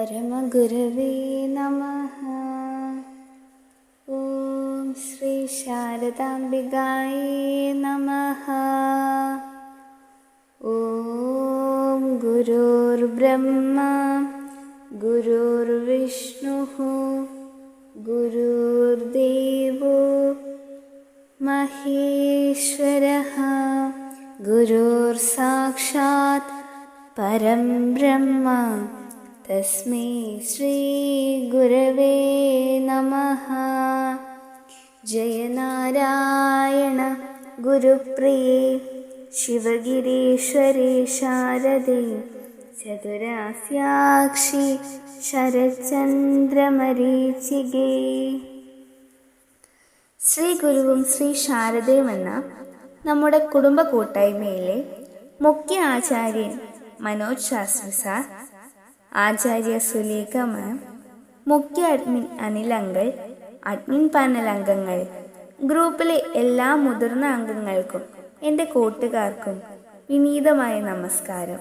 परमगुरवे नमः ॐ श्री शारदाम्बिकायै नमः ॐ गुरुर्ब्रह्मा गुरुर्विष्णुः गुरुर्देवो महेश्वरः गुरुर्साक्षात् परं ब्रह्म तस्मै श्रीगुरवे नमः जय नारायण गुरुप्रिये शिवगिरीश्वरे शारदे ചതുരാസ്യാക്ഷി ശരചന്ദ്രമരീചികേ ശ്രീ ഗുരുവും ശ്രീ ശാരദയും എന്ന നമ്മുടെ കുടുംബ കൂട്ടായ്മയിലെ മുഖ്യ ആചാര്യൻ മനോജ് ശാസ്ത്രി സാർ ആചാര്യ സുലേഖ മാം മുഖ്യ അഡ്മിൻ അനിൽ അഡ്മിൻ പാനൽ അംഗങ്ങൾ ഗ്രൂപ്പിലെ എല്ലാ മുതിർന്ന അംഗങ്ങൾക്കും എന്റെ കൂട്ടുകാർക്കും വിനീതമായ നമസ്കാരം.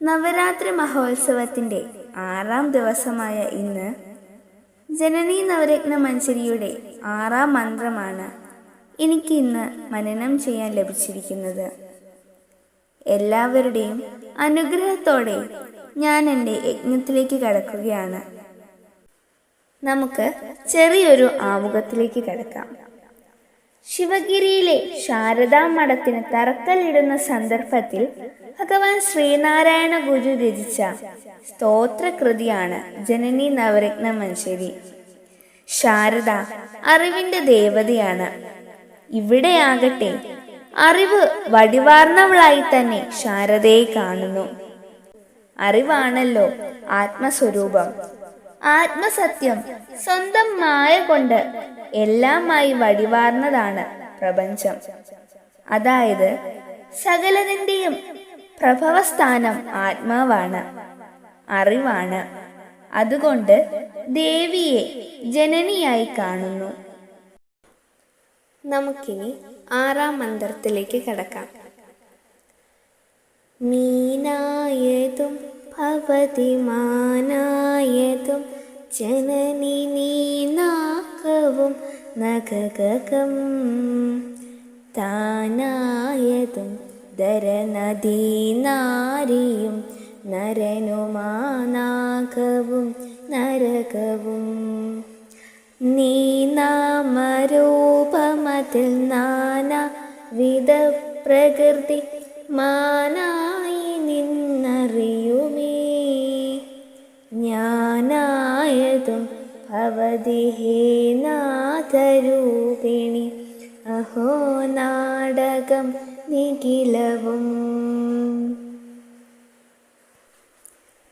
നവരാത്രി മഹോത്സവത്തിന്റെ ആറാം ദിവസമായ ഇന്ന് ജനനി നവരത്ന മഞ്ചരിയുടെ ആറാം മന്ത്രമാണ് എനിക്ക് ഇന്ന് മനനം ചെയ്യാൻ ലഭിച്ചിരിക്കുന്നത്. എല്ലാവരുടെയും അനുഗ്രഹത്തോടെ ഞാൻ എന്റെ യജ്ഞത്തിലേക്ക് കടക്കുകയാണ്. നമുക്ക് ചെറിയൊരു ആമുഖത്തിലേക്ക് കടക്കാം. ശിവഗിരിയിലെ ശാരദാ മഠത്തിന് തറക്കല്ലിടുന്ന സന്ദർഭത്തിൽ ഭഗവാൻ ശ്രീനാരായണ ഗുരു രചിച്ച സ്തോത്രകൃതിയാണ് ജനനി നവരത്ന മഞ്ചേരി. ശാരദ അറിവിന്റെ ദേവതയാണ്. ഇവിടെയാകട്ടെ അറിവ് വടിവാർന്നവളായി തന്നെ ശാരദയെ കാണുന്നു. അറിവാണല്ലോ ആത്മസ്വരൂപം. ആത്മസത്യം സ്വന്തം മായ കൊണ്ട് എല്ലാമായി വടിവാർന്നതാണ് പ്രപഞ്ചം. അതായത് സകലതിന്റെയും പ്രഭവസ്ഥാനം ആത്മാവാണ് അറിവാണ്. അതുകൊണ്ട് ദേവിയെ ജനനിയായി കാണുന്നു. നമുക്കിനി ആറാം മന്ത്രത്തിലേക്ക് കടക്കാം. മീനായതും ഭവതിമാനായതും ജനനി നീനാക്കവും നഖകം താനായതും ധരനദീനാരിയും നരനുമാനാകവും നരകവും. നീനാമരൂപമതിൽ നാനാ വിധ പ്രകൃതി മാനായി നിന്നറിയുമേ. ഞാനായതും നാഥരൂപിണി. അഹോ നാടകം നിഖിലവും.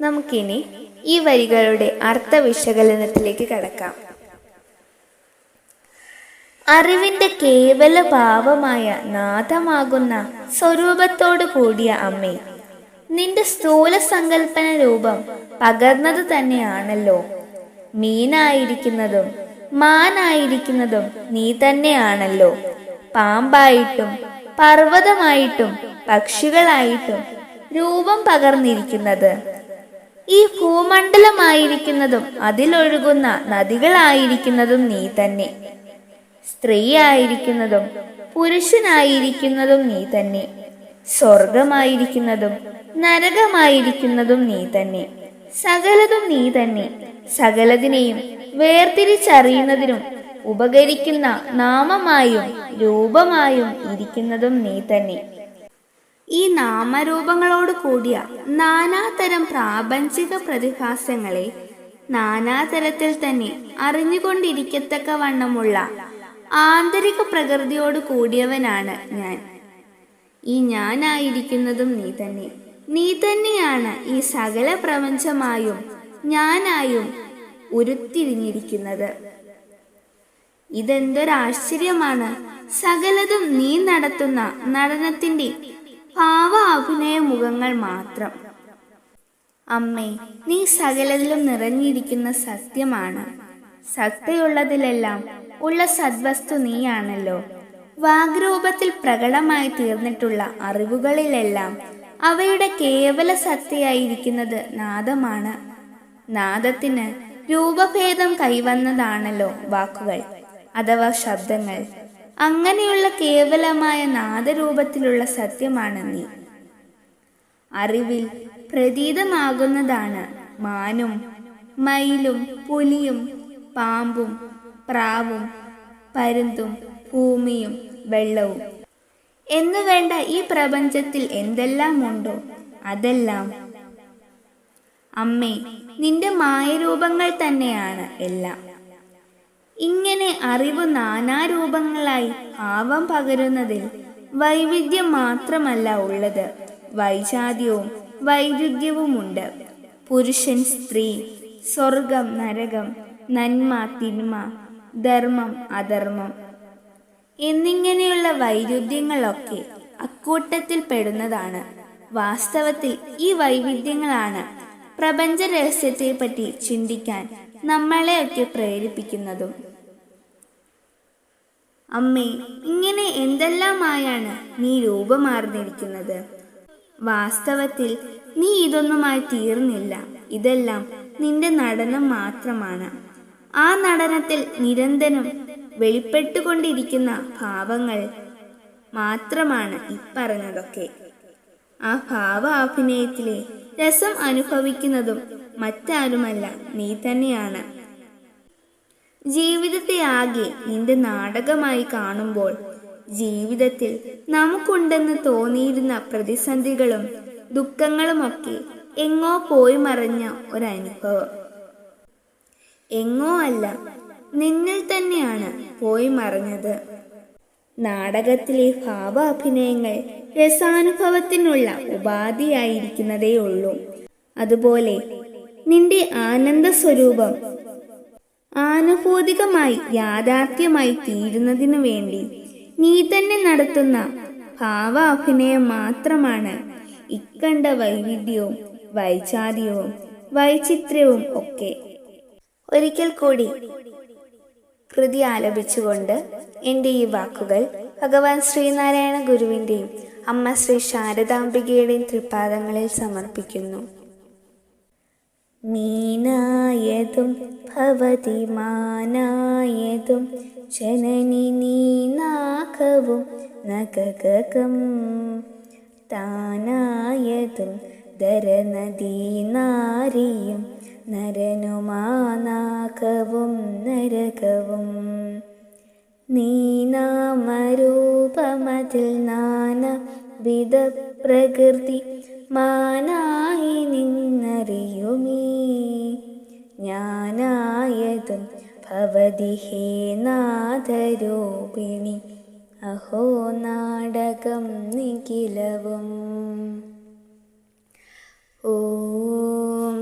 നമുക്കിനി ഈ വരികളുടെ അർത്ഥ വിശകലനത്തിലേക്ക് കടക്കാം. അറിവിന്റെ കേവല ഭാവമായ നാഥമാകുന്ന സ്വരൂപത്തോടു കൂടിയ അമ്മേ നിന്റെ സ്ഥൂല സങ്കല്പന രൂപം പകർന്നത് തന്നെയാണല്ലോ. മീനായിരിക്കുന്നതും മാനായിരിക്കുന്നതും നീ തന്നെയാണല്ലോ. പാമ്പായിട്ടും പർവതമായിട്ടും പക്ഷികളായിട്ടും രൂപം പകർന്നിരിക്കുന്നത്. ഈ ഭൂമണ്ഡലമായിരിക്കുന്നതും അതിലൊഴുകുന്ന നദികളായിരിക്കുന്നതും നീ തന്നെ. സ്ത്രീയായിരിക്കുന്നതും പുരുഷനായിരിക്കുന്നതും നീ തന്നെ. സ്വർഗമായിരിക്കുന്നതും നരകമായിരിക്കുന്നതും നീ തന്നെ. സകലതും നീ തന്നെ. സകലതിനെയും വേർതിരിച്ചറിയുന്നതിനും ഉപകരിക്കുന്ന നാമമായും രൂപമായും ഇരിക്കുന്നതും നീ തന്നെ. ഈ നാമരൂപങ്ങളോട് കൂടിയ നാനാതരം പ്രാപഞ്ചിക പ്രതിഭാസങ്ങളെ നാനാതരത്തിൽ തന്നെ അറിഞ്ഞുകൊണ്ടിരിക്കത്തക്ക വണ്ണമുള്ള ആന്തരിക പ്രകൃതിയോട് കൂടിയവനാണ് ഞാൻ. ഈ ഞാനായിരിക്കുന്നതും നീ തന്നെ. നീ തന്നെയാണ് ഈ സകല പ്രപഞ്ചമായും ഞാനായും ഉരുത്തിരിഞ്ഞിരിക്കുന്നത്. ഇതെന്തൊരാശ്ചര്യമാണ്. സകലതും നീ നടത്തുന്ന നടനത്തിന്റെ ഭാവ അഭിനയ മുഖങ്ങൾ മാത്രം. അമ്മേ നീ സകലതിലും നിറഞ്ഞിരിക്കുന്ന സത്യമാണ്. സത്തയുള്ളതിലെല്ലാം ഉള്ള സദ്വസ്തു നീയാണല്ലോ. വാഗ്രൂപത്തിൽ പ്രകടമായി തീർന്നിട്ടുള്ള അറിവുകളിലെല്ലാം അവയുടെ കേവല സത്തയായിരിക്കുന്നത് നാദമാണ്. നാദത്തിന് രൂപഭേദം കൈവന്നതാണല്ലോ വാക്കുകൾ അഥവാ ശബ്ദങ്ങൾ. അങ്ങനെയുള്ള കേവലമായ നാദരൂപത്തിലുള്ള സത്യമാണ് നീ. അറിവിൽ പ്രതീതമാകുന്നതാണ് മാനും മയിലും പുലിയും പാമ്പും പ്രാവും പരുന്തും ഭൂമിയും വെള്ളവും. എന്നു വേണ്ട ഈ പ്രപഞ്ചത്തിൽ എന്തെല്ലാം ഉണ്ടോ അതെല്ലാം. അമ്മേ നിന്റെ മായരൂപങ്ങൾ തന്നെയാണ് എല്ലാം. ഇങ്ങനെ അറിവ് നാനാരൂപങ്ങളായി ഭാവം പകരുന്നതിൽ വൈവിധ്യം മാത്രമല്ല ഉള്ളത്. വൈജാത്യവും വൈരുദ്ധ്യവുമുണ്ട്. പുരുഷൻ സ്ത്രീ സ്വർഗം നരകം നന്മ തിന്മ ധർമ്മം അധർമ്മം. എന്നിങ്ങനെയുള്ള വൈരുദ്ധ്യങ്ങളൊക്കെ അക്കൂട്ടത്തിൽ പെടുന്നതാണ്. വാസ്തവത്തിൽ ഈ വൈവിധ്യങ്ങളാണ് പ്രപഞ്ച രഹസ്യത്തെപ്പറ്റി ചിന്തിക്കാൻ നമ്മളെയൊക്കെ പ്രേരിപ്പിക്കുന്നതും. അമ്മേ ഇങ്ങനെ എന്തെല്ലാമായാണ് നീ രൂപമാർന്നിരിക്കുന്നത്? വാസ്തവത്തിൽ നീ ഇതൊന്നുമായി തീർന്നില്ല. ഇതെല്ലാം നിന്റെ നടനം മാത്രമാണ്. ആ നടനത്തിൽ നിരന്തരം വെളിപ്പെട്ടുകൊണ്ടിരിക്കുന്ന ഭാവങ്ങൾ മാത്രമാണ് ഇപ്പറഞ്ഞതൊക്കെ ആ ഭാവ അഭിനയത്തിലെ രസം അനുഭവിക്കുന്നതും മറ്റാരുമല്ല നീ തന്നെയാണ്. ജീവിതത്തെ ആകെ നിന്റെ നാടകമായി കാണുമ്പോൾ ജീവിതത്തിൽ നമുക്കുണ്ടെന്ന് തോന്നിയിരുന്ന പ്രതിസന്ധികളും ദുഃഖങ്ങളുമൊക്കെ എങ്ങോ പോയി മറഞ്ഞ ഒരനുഭവം. എങ്ങോ അല്ല നിന്നിൽ തന്നെയാണ് പോയി മറഞ്ഞത്. നാടകത്തിലെ ഭാവാഭിനയങ്ങൾ രസാനുഭവത്തിനുള്ള ഉപാധിയായിരിക്കുന്നതേ ഉള്ളൂ അതുപോലെ നിന്റെ ആനന്ദ സ്വരൂപം ആനുഭൂതികമായി യാഥാർത്ഥ്യമായി തീരുന്നതിനു വേണ്ടി നീ തന്നെ നടത്തുന്ന ഭാവാഭിനയം മാത്രമാണ് ഇക്കണ്ട വൈവിധ്യവും വൈചാരിയവും വൈചിത്ര്യവും ഒക്കെ. ഒരിക്കൽ കൂടി കൃതി ആലപിച്ചുകൊണ്ട് എന്റെ ഈ വാക്കുകൾ ഭഗവാൻ ശ്രീനാരായണ ഗുരുവിന്റെയും അമ്മ ശ്രീ ശാരദാംബികയുടെയും തൃപ്പാദങ്ങളിൽ സമർപ്പിക്കുന്നു. മീനായതും ഭവതി മാനായതും ജനനി നീനാകവും നഗകം താനായതും ധരനദീനാരിയും നരനുമാനാകവും നരകവും. നീനാമരൂപമതിൽ നാനവിധ പ്രകൃതി മാനായി നിന്നറിയുമീ. ഞാനായതും ഭവതി ഹേ നാഥരൂപിണി അഹോ നാടകം നിഖിലവും. ഓം